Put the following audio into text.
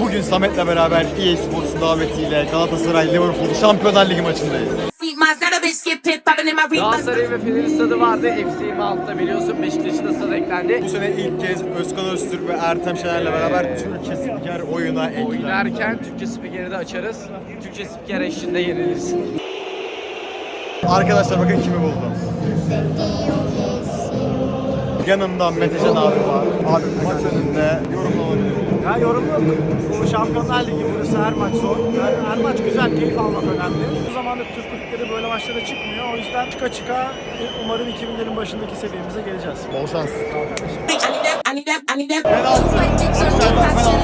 Bugün Samet'le beraber EA Sports'un davetiyle Galatasaray Liverpool Şampiyonlar Ligi maçındayız. Galatasaray ve Fener'in stadı vardı. FC 26'da biliyorsun Beşiktaş'ın da stadı eklendi. Bu sene ilk kez Özkan Öztürk ve Ertem Şener'le beraber Türkçe spiker oyuna eklendi. Oynarken Türkçe spikeri de açarız. Türkçe spiker eşliğinde yeniliriz. Arkadaşlar bakın kimi buldum. Yanımda Metecan abi var. Abi maç önünde yorumlamadım. Ya yorum yok. Bu Şampiyonlar Ligi burası her maç zor. Her, her maç güzel, keyif almak önemli. Bu zamanda Türk kulüpleri böyle maçlara çıkmıyor. O yüzden çıka çıka umarım 2000'lerin başındaki seviyemize geleceğiz. Bol şans. Need that Penaltı. penaltı